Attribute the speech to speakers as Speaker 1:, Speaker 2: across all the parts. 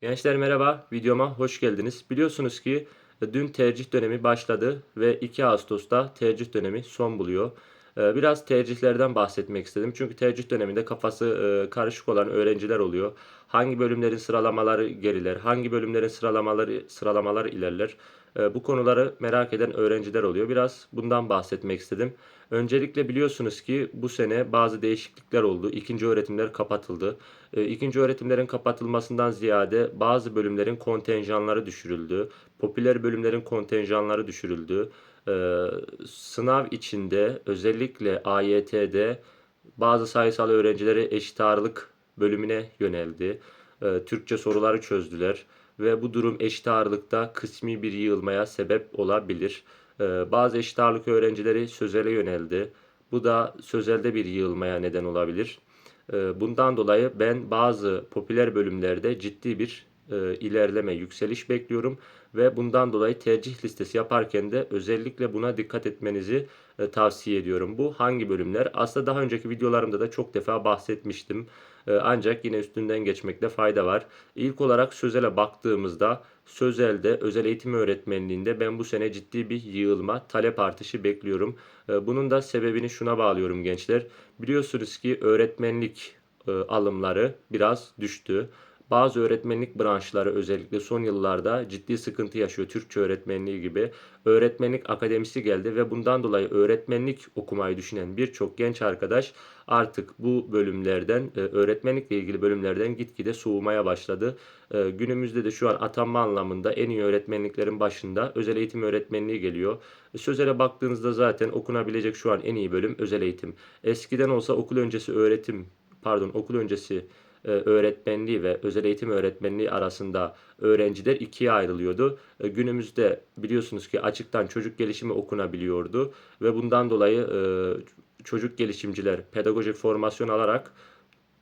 Speaker 1: Gençler merhaba, videoma hoş geldiniz. Biliyorsunuz ki dün tercih dönemi başladı ve 2 Ağustos'ta tercih dönemi son buluyor. E, Biraz tercihlerden bahsetmek istedim. Çünkü tercih döneminde kafası e, karışık olan öğrenciler oluyor. Hangi bölümlerin sıralamaları geriler, hangi bölümlerin sıralamaları sıralamalar ilerler. E, Bu konuları merak eden öğrenciler oluyor. Biraz bundan bahsetmek istedim. Öncelikle biliyorsunuz ki bu sene bazı değişiklikler oldu. İkinci öğretimler kapatıldı. E, İkinci öğretimlerin kapatılmasından ziyade bazı bölümlerin kontenjanları düşürüldü. Popüler bölümlerin kontenjanları düşürüldü. E, Sınav içinde özellikle AYT'de bazı sayısal öğrencileri eşit ağırlık bölümüne yöneldi. Türkçe soruları çözdüler ve bu durum eşit ağırlıkta kısmi bir yığılmaya sebep olabilir. E, Bazı eşit ağırlık öğrencileri sözele yöneldi. Bu da sözelde bir yığılmaya neden olabilir. E, Bundan dolayı ben bazı popüler bölümlerde ciddi bir e, ilerleme, yükseliş bekliyorum ve bundan dolayı tercih listesi yaparken de özellikle buna dikkat etmenizi e, tavsiye ediyorum. Bu hangi bölümler? Aslında daha önceki videolarımda da çok defa bahsetmiştim. E, Ancak yine üstünden geçmekte fayda var. İlk olarak Sözel'e baktığımızda Sözel'de özel eğitim öğretmenliğinde ben bu sene ciddi bir yığılma, talep artışı bekliyorum. E, Bunun da sebebini şuna bağlıyorum gençler. Biliyorsunuz ki öğretmenlik e, alımları biraz düştü. Bazı öğretmenlik branşları özellikle son yıllarda ciddi sıkıntı yaşıyor. Türkçe öğretmenliği gibi. Öğretmenlik akademisi geldi ve bundan dolayı öğretmenlik okumayı düşünen birçok genç arkadaş artık bu bölümlerden, e, öğretmenlikle ilgili bölümlerden gitgide soğumaya başladı. E, Günümüzde de şu an atanma anlamında en iyi öğretmenliklerin başında özel eğitim öğretmenliği geliyor. E, Sözele baktığınızda zaten okunabilecek şu an en iyi bölüm özel eğitim. Eskiden olsa okul öncesi öğretim, pardon okul öncesi öğretmenliği ve özel eğitim öğretmenliği arasında öğrenciler ikiye ayrılıyordu. E, Günümüzde biliyorsunuz ki açıktan çocuk gelişimi okunabiliyordu ve bundan dolayı e, çocuk gelişimciler pedagojik formasyon alarak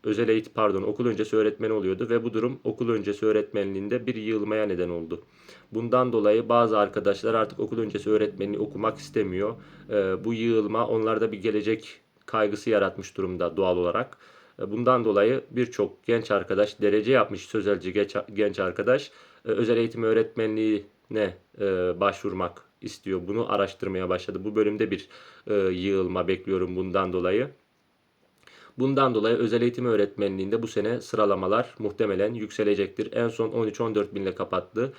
Speaker 1: özel eğitim pardon okul öncesi öğretmeni oluyordu ve bu durum okul öncesi öğretmenliğinde bir yığılmaya neden oldu. Bundan dolayı bazı arkadaşlar artık okul öncesi öğretmenliği okumak istemiyor. E, Bu yığılma onlarda bir gelecek kaygısı yaratmış durumda doğal olarak. E, Bundan dolayı birçok genç arkadaş, derece yapmış sözelci genç, arkadaş e, özel eğitim öğretmenliğine e, başvurmak istiyor. Bunu araştırmaya başladı. Bu bölümde bir yığılma bekliyorum bundan dolayı. Bundan dolayı özel eğitim öğretmenliğinde bu sene sıralamalar muhtemelen yükselecektir. En son 13-14 binle kapattı.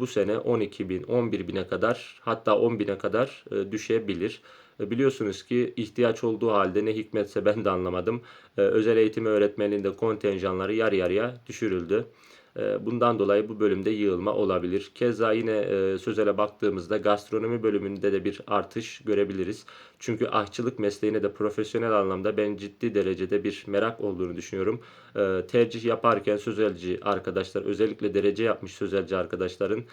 Speaker 1: Bu sene 12 bin, 11 bine kadar hatta 10 bine kadar düşebilir. E, Biliyorsunuz ki ihtiyaç olduğu halde ne hikmetse ben de anlamadım. E, Özel eğitim öğretmenliğinde kontenjanları yarı yarıya düşürüldü. E, Bundan dolayı bu bölümde yığılma olabilir. Keza yine e, sözele baktığımızda gastronomi bölümünde de bir artış görebiliriz. Çünkü aşçılık mesleğine de profesyonel anlamda ben ciddi derecede bir merak olduğunu düşünüyorum. E, Tercih yaparken sözelci arkadaşlar özellikle derece yapmış sözelci arkadaşların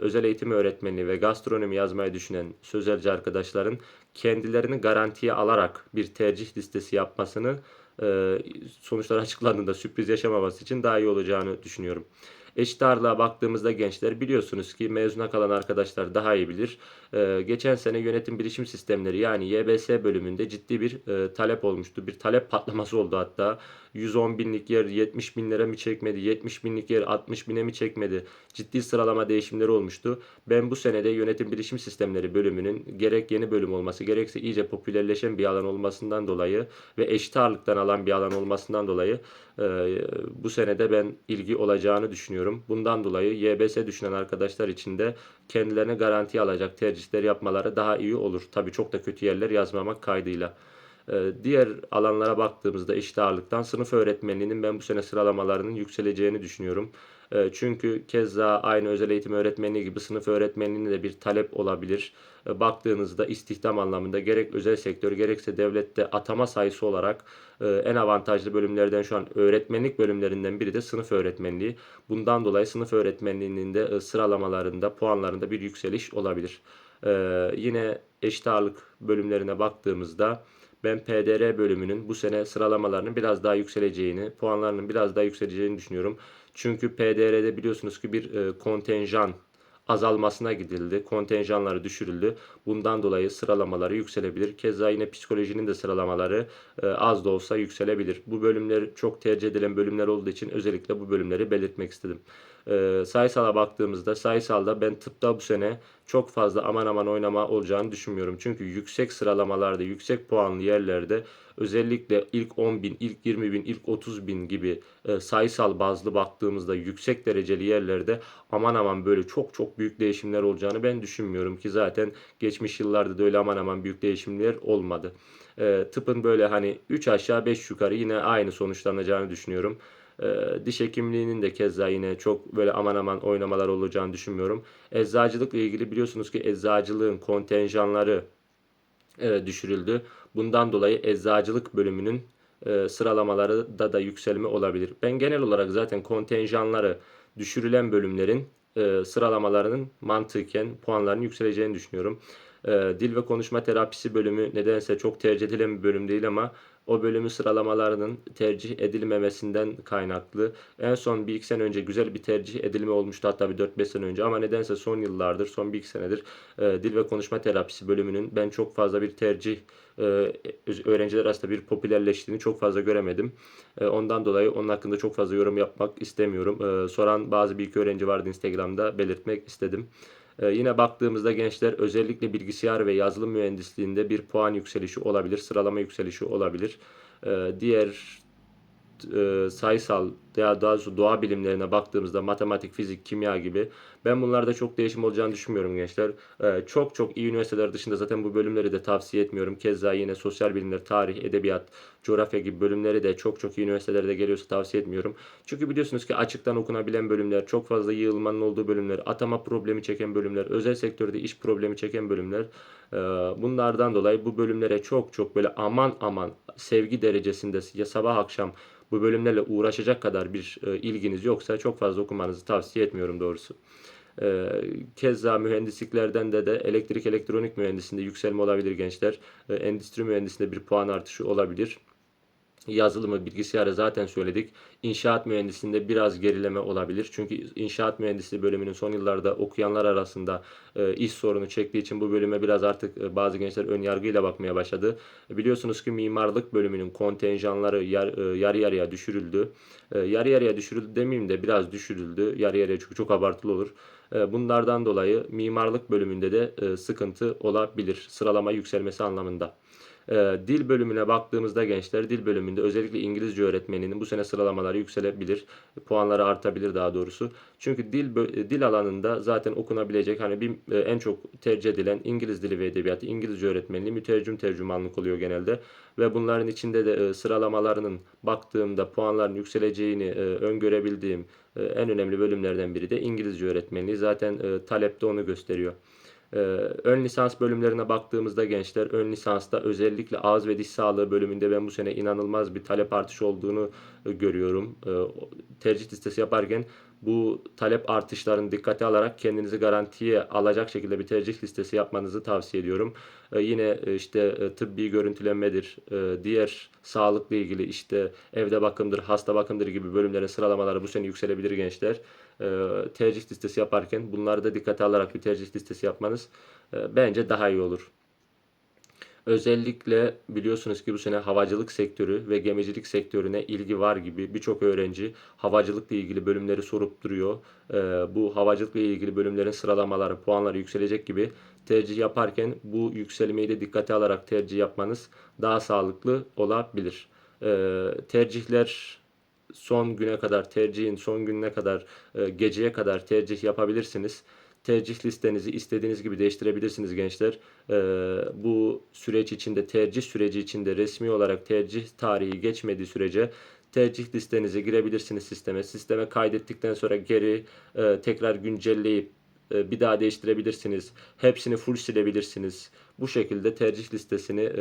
Speaker 1: özel eğitim öğretmenliği ve gastronomi yazmayı düşünen sözelci arkadaşların kendilerini garantiye alarak bir tercih listesi yapmasını sonuçlar açıklandığında sürpriz yaşamaması için daha iyi olacağını düşünüyorum. Eşit ağırlığa baktığımızda gençler biliyorsunuz ki mezuna kalan arkadaşlar daha iyi bilir. E, geçen sene yönetim bilişim sistemleri yani YBS bölümünde ciddi bir e, talep olmuştu. Bir talep patlaması oldu hatta. 110 binlik yer 70 binlere mi çekmedi? 70 binlik yer 60 bine mi çekmedi? Ciddi sıralama değişimleri olmuştu. Ben bu senede yönetim bilişim sistemleri bölümünün gerek yeni bölüm olması gerekse iyice popülerleşen bir alan olmasından dolayı ve eşit ağırlıktan alan bir alan olmasından dolayı e, bu senede ben ilgi olacağını düşünüyorum. Bundan dolayı YBS düşünen arkadaşlar için de kendilerine garanti alacak tercihler yapmaları daha iyi olur. Tabii çok da kötü yerler yazmamak kaydıyla. Ee, Diğer alanlara baktığımızda eşit ağırlıktan sınıf öğretmenliğinin ben bu sene sıralamalarının yükseleceğini düşünüyorum. Ee, Çünkü keza aynı özel eğitim öğretmenliği gibi sınıf öğretmenliğine de bir talep olabilir. Ee, Baktığınızda istihdam anlamında gerek özel sektör gerekse devlette atama sayısı olarak e, en avantajlı bölümlerden şu an öğretmenlik bölümlerinden biri de sınıf öğretmenliği. Bundan dolayı sınıf öğretmenliğinin de e, sıralamalarında, puanlarında bir yükseliş olabilir. Yine eşit ağırlık bölümlerine baktığımızda ben PDR bölümünün bu sene sıralamalarının biraz daha yükseleceğini, puanlarının biraz daha yükseleceğini düşünüyorum. Çünkü PDR'de biliyorsunuz ki bir e, kontenjan azalmasına gidildi. Kontenjanları düşürüldü. Bundan dolayı sıralamaları yükselebilir. Keza yine psikolojinin de sıralamaları e, az da olsa yükselebilir. Bu bölümler çok tercih edilen bölümler olduğu için özellikle bu bölümleri belirtmek istedim. E, sayısala baktığımızda sayısalda ben tıpta bu sene çok fazla aman aman oynama olacağını düşünmüyorum. Çünkü yüksek sıralamalarda, yüksek puanlı yerlerde özellikle ilk 10 bin, ilk 20 bin, ilk 30 bin gibi e, sayısal bazlı baktığımızda yüksek dereceli yerlerde aman aman böyle çok çok büyük değişimler olacağını ben düşünmüyorum ki zaten geçmiş yıllarda da öyle aman aman büyük değişimler olmadı. E, tıpın böyle hani 3 aşağı 5 yukarı yine aynı sonuçlanacağını düşünüyorum. E, diş hekimliğinin de keza yine çok böyle aman aman oynamalar olacağını düşünmüyorum. Eczacılıkla ilgili biliyorsunuz ki eczacılığın kontenjanları e, düşürüldü. Bundan dolayı eczacılık bölümünün e, sıralamaları da da yükselme olabilir. Ben genel olarak zaten kontenjanları düşürülen bölümlerin e, sıralamalarının mantıken puanlarının yükseleceğini düşünüyorum. Dil ve konuşma terapisi bölümü nedense çok tercih edilen bir bölüm değil ama o bölümü sıralamalarının tercih edilmemesinden kaynaklı. En son bir iki sene önce güzel bir tercih edilme olmuştu hatta bir 4-5 sene önce ama nedense son yıllardır, son bir iki senedir e, dil ve konuşma terapisi bölümünün ben çok fazla bir tercih e, öğrenciler arasında bir popülerleştiğini çok fazla göremedim. E, ondan dolayı onun hakkında çok fazla yorum yapmak istemiyorum. E, soran bazı bir iki öğrenci vardı Instagram'da belirtmek istedim. Ee, yine baktığımızda gençler özellikle bilgisayar ve yazılım mühendisliğinde bir puan yükselişi olabilir, sıralama yükselişi olabilir. Ee, diğer e, sayısal veya daha doğrusu doğa bilimlerine baktığımızda matematik, fizik, kimya gibi ben bunlarda çok değişim olacağını düşünmüyorum gençler. E, çok çok iyi üniversiteler dışında zaten bu bölümleri de tavsiye etmiyorum. Keza yine sosyal bilimler, tarih, edebiyat, coğrafya gibi bölümleri de çok çok iyi üniversitelerde geliyorsa tavsiye etmiyorum. Çünkü biliyorsunuz ki açıktan okunabilen bölümler, çok fazla yığılmanın olduğu bölümler, atama problemi çeken bölümler, özel sektörde iş problemi çeken bölümler. E, bunlardan dolayı bu bölümlere çok çok böyle aman aman sevgi derecesinde ya sabah akşam bu bölümlerle uğraşacak kadar bir e, ilginiz yoksa çok fazla okumanızı tavsiye etmiyorum doğrusu. E, keza mühendisliklerden de de elektrik elektronik mühendisliğinde yükselme olabilir gençler. E, endüstri mühendisliğinde bir puan artışı olabilir yazılımı, bilgisayarı zaten söyledik. İnşaat mühendisliğinde biraz gerileme olabilir. Çünkü inşaat mühendisliği bölümünün son yıllarda okuyanlar arasında e, iş sorunu çektiği için bu bölüme biraz artık e, bazı gençler ön yargıyla bakmaya başladı. Biliyorsunuz ki mimarlık bölümünün kontenjanları yar, e, yarı yarıya düşürüldü. E, yarı yarıya düşürüldü demeyeyim de biraz düşürüldü. Yarı yarıya çünkü çok abartılı olur. E, bunlardan dolayı mimarlık bölümünde de e, sıkıntı olabilir. Sıralama yükselmesi anlamında. E, dil bölümüne baktığımızda gençler dil bölümünde özellikle İngilizce öğretmeninin bu sene sıralamaları yükselebilir. Puanları artabilir daha doğrusu. Çünkü dil dil alanında zaten okunabilecek hani bir e, en çok tercih edilen İngiliz dili ve edebiyatı, İngilizce öğretmenliği, mütercim tercümanlık oluyor genelde ve bunların içinde de e, sıralamalarının baktığımda puanların yükseleceğini e, öngörebildiğim e, en önemli bölümlerden biri de İngilizce öğretmenliği. Zaten e, talepte onu gösteriyor. Ee, ön lisans bölümlerine baktığımızda gençler ön lisansta özellikle ağız ve diş sağlığı bölümünde ben bu sene inanılmaz bir talep artışı olduğunu e, görüyorum. Ee, tercih listesi yaparken bu talep artışlarını dikkate alarak kendinizi garantiye alacak şekilde bir tercih listesi yapmanızı tavsiye ediyorum. Ee, yine e, işte e, tıbbi görüntülenmedir, diğer sağlıkla ilgili işte evde bakımdır, hasta bakımdır gibi bölümlerin sıralamaları bu sene yükselebilir gençler. Tercih listesi yaparken bunları da dikkate alarak bir tercih listesi yapmanız bence daha iyi olur. Özellikle biliyorsunuz ki bu sene havacılık sektörü ve gemicilik sektörüne ilgi var gibi birçok öğrenci havacılıkla ilgili bölümleri sorup duruyor. Ee, bu havacılıkla ilgili bölümlerin sıralamaları, puanları yükselecek gibi tercih yaparken bu yükselmeyi de dikkate alarak tercih yapmanız daha sağlıklı olabilir. Tercihler son güne kadar tercihin son gününe kadar e, geceye kadar tercih yapabilirsiniz tercih listenizi istediğiniz gibi değiştirebilirsiniz gençler. Ee, bu süreç içinde tercih süreci içinde resmi olarak tercih tarihi geçmediği sürece tercih listenizi girebilirsiniz sisteme. Sisteme kaydettikten sonra geri e, tekrar güncelleyip e, bir daha değiştirebilirsiniz. Hepsini full silebilirsiniz. Bu şekilde tercih listesini e,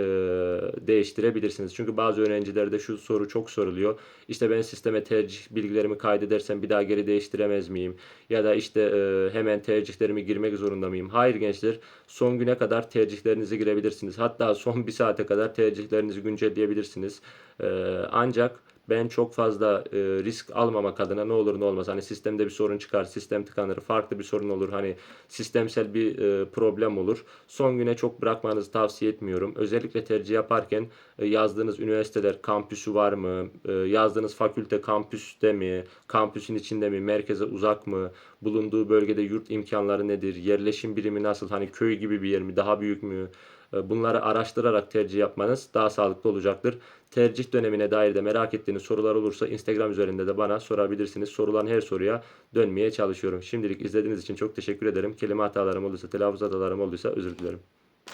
Speaker 1: değiştirebilirsiniz. Çünkü bazı öğrencilerde şu soru çok soruluyor. İşte ben sisteme tercih bilgilerimi kaydedersem bir daha geri değiştiremez miyim? Ya da işte e, hemen tercihlerimi girmek zorunda mıyım? Hayır gençler. Son güne kadar tercihlerinizi girebilirsiniz. Hatta son bir saate kadar tercihlerinizi güncelleyebilirsiniz. E, ancak Ben çok fazla e, risk almamak adına ne olur ne olmaz. Hani sistemde bir sorun çıkar, sistem tıkanır, farklı bir sorun olur. Hani sistemsel bir e, problem olur. Son güne çok bırakmanızı tavsiye etmiyorum. Özellikle tercih yaparken e, yazdığınız üniversiteler kampüsü var mı? E, yazdığınız fakülte kampüste mi? Kampüsün içinde mi? Merkeze uzak mı? Bulunduğu bölgede yurt imkanları nedir? Yerleşim birimi nasıl? Hani köy gibi bir yer mi? Daha büyük mü? E, Bunları araştırarak tercih yapmanız daha sağlıklı olacaktır. Tercih dönemine dair de merak ettiğiniz sorular olursa Instagram üzerinde de bana sorabilirsiniz. Sorulan her soruya dönmeye çalışıyorum. Şimdilik izlediğiniz için çok teşekkür ederim. Kelime hatalarım olduysa, telaffuz hatalarım olduysa özür dilerim.